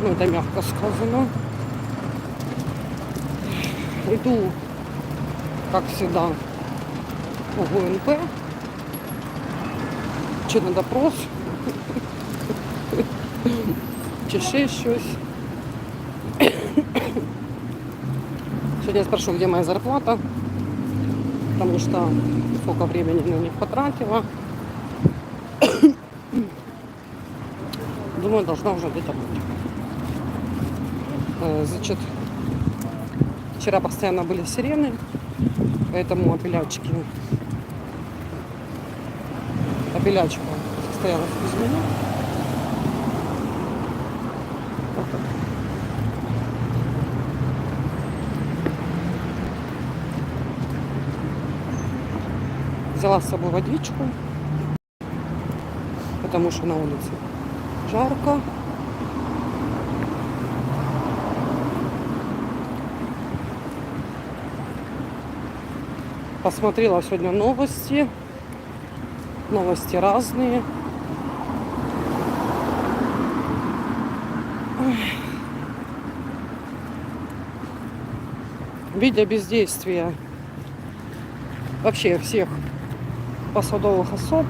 Ну, это мягко сказано. Иду, как всегда, у ГУНП. Чи на допрос, чи ще щось. Сегодня я спрошу, где моя зарплата, потому что сколько времени на них потратила. Думаю, должна уже где-то быть. Значит, вчера постоянно были сирены, поэтому опилячки. Опилячка состоялась без меня. Взяла с собой водичку, потому что на улице жарко. Посмотрела сегодня новости. Новости разные. Видя бездействие вообще всех посадовых особ,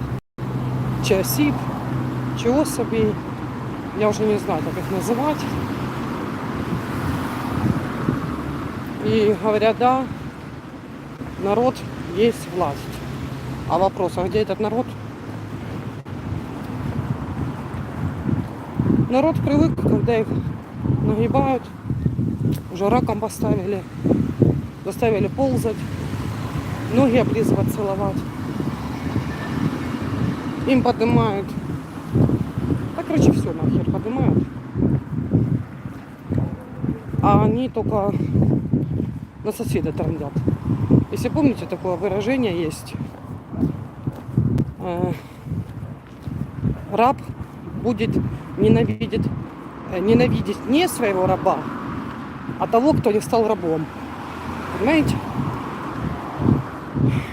чи осіб, чи особей, я уже не знаю, как их называть. И говорят, да, народ есть власть. А вопрос, а где этот народ? Народ привык, когда их нагибают, уже раком поставили, заставили ползать, ноги облизывать, целовать. Им поднимают. Да, короче, все нахер поднимают. А они только на соседа трындят. Если помните, такое выражение есть. Э, раб будет ненавидеть, э, ненавидеть не своего раба, а того, кто не стал рабом. Понимаете?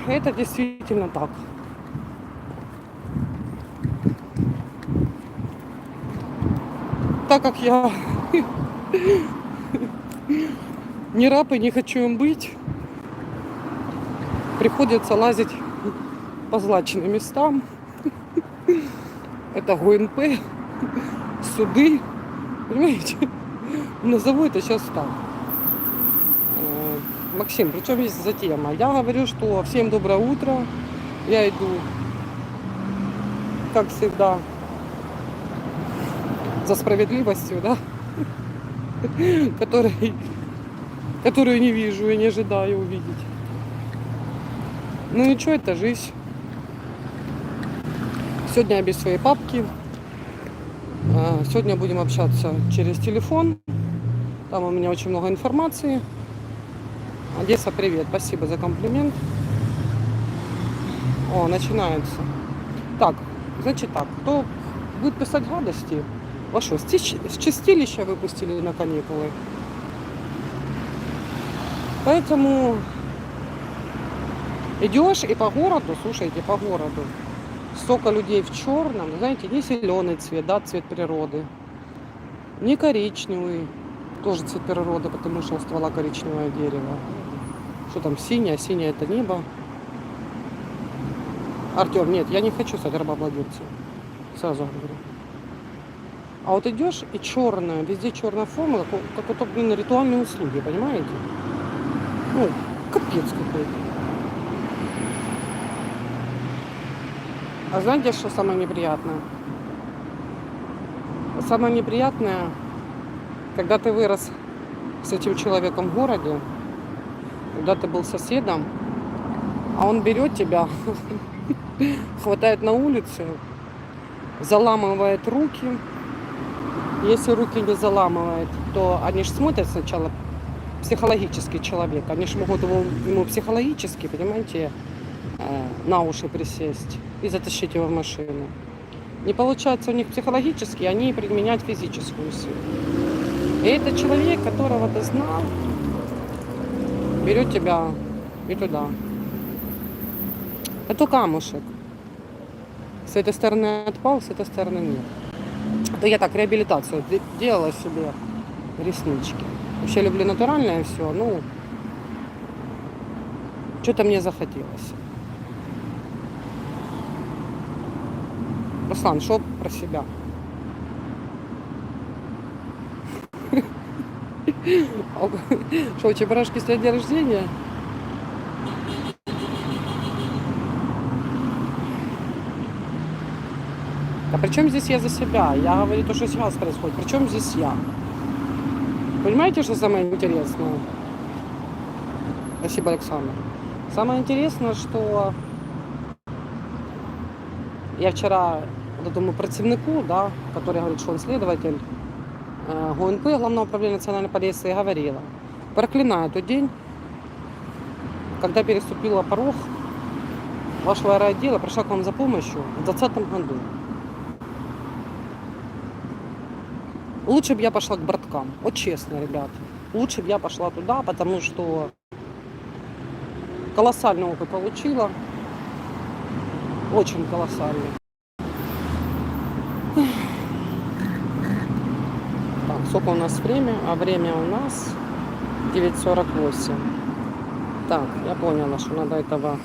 Это действительно так. Так как я не раб и не хочу им быть, приходится лазить по злачным местам. Это ГУНП, суды. Понимаете? Назову это сейчас так. Э, Максим, причем есть за тема? Я говорю, что всем доброе утро. Я иду, как всегда, за справедливостью, да? Который, которую не вижу и не ожидаю увидеть. Ну ничего, это жизнь. Сегодня я без своей папки. А, Сегодня будем общаться через телефон. Там у меня очень много информации. Одесса, привет. Спасибо за комплимент. О, начинается. Так, значит так, кто будет писать гадости, что, чис- с чистилища выпустили на каникулы. Поэтому идешь и по городу, слушайте, по городу, столько людей в черном, знаете, не зеленый цвет, да, цвет природы, не коричневый, тоже цвет природы, потому что у ствола коричневое дерево. Что там, синее, синее это небо. Артем, нет, я не хочу стать рабовладельцем. Сразу говорю. А вот идешь и черная, везде черная форма, как, у- как вот, блин, ритуальные услуги, понимаете? Ну, капец какой-то. А знаете, что самое неприятное? Самое неприятное, когда ты вырос с этим человеком в городе, когда ты был соседом, а он берет тебя, хватает на улице, заламывает руки. Если руки не заламывает, то они же смотрят сначала психологический человек. Они же могут его, ему психологически, понимаете, э, на уши присесть и затащить его в машину. Не получается у них психологически, они применяют физическую силу. И это человек, которого ты знал, берет тебя и туда. Это камушек. С этой стороны отпал, с этой стороны нет. То я так реабилитацию де- делала себе реснички. Вообще люблю натуральное все, ну что-то мне захотелось. Руслан, что про себя? Что, у чебурашки сегодня день рождения? А при чем здесь я за себя? Я говорю то, что сейчас происходит. При чем здесь я? Понимаете, что самое интересное? Спасибо, Александр. Самое интересное, что я вчера вот этому противнику, да, который говорит, что он следователь э, ГУНП, Главного управления национальной полиции, говорила, проклинаю тот день, когда переступила порог вашего райотдела, пришла к вам за помощью в 2020 году. Лучше бы я пошла к браткам. Вот честно, ребят. Лучше бы я пошла туда, потому что колоссальный опыт получила. Очень колоссальный. Так, сколько у нас время? А время у нас 9.48. Так, я поняла, что надо этого...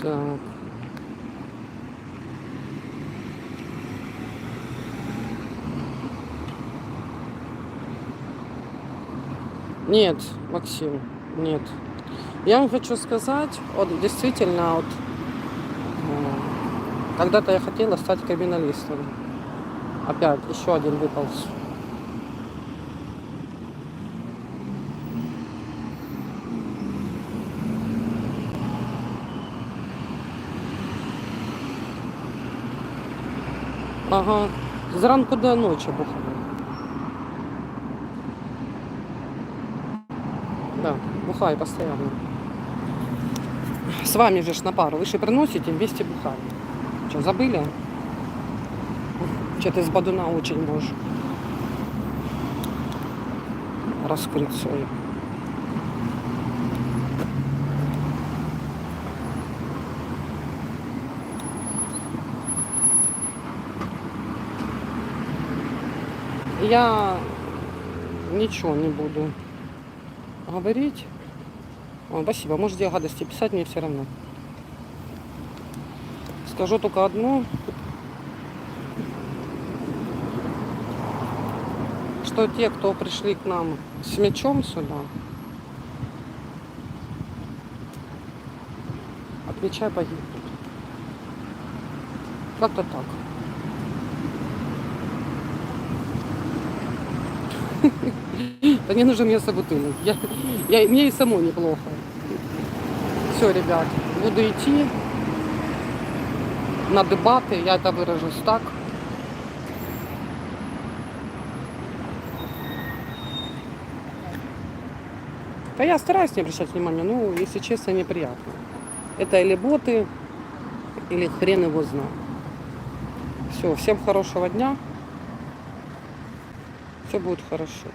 Так. Нет, Максим, нет. Я вам хочу сказать, вот действительно, вот э, когда-то я хотела стать криминалистом. Опять еще один выполз. Ага, зранку до ночі бухали. Да, бухаю постоянно. С вами же ж на пару. Вы же приносите, вместе бухаем. Что, забыли? Что ты с бадуна очень можешь раскрыть свою. Я ничего не буду говорить. О, спасибо. Можете гадости писать, мне все равно. Скажу только одно. Что те, кто пришли к нам с мечом сюда, отвечай погибнут. Как-то так. Да не нужен мне собутыльник. Я, я, мне и самой неплохо. Все, ребят, буду идти на дебаты, я это выражусь так. Да я стараюсь не обращать внимания, ну, если честно, неприятно. Это или боты, или хрен его знает. Все, всем хорошего дня. Все будет хорошо.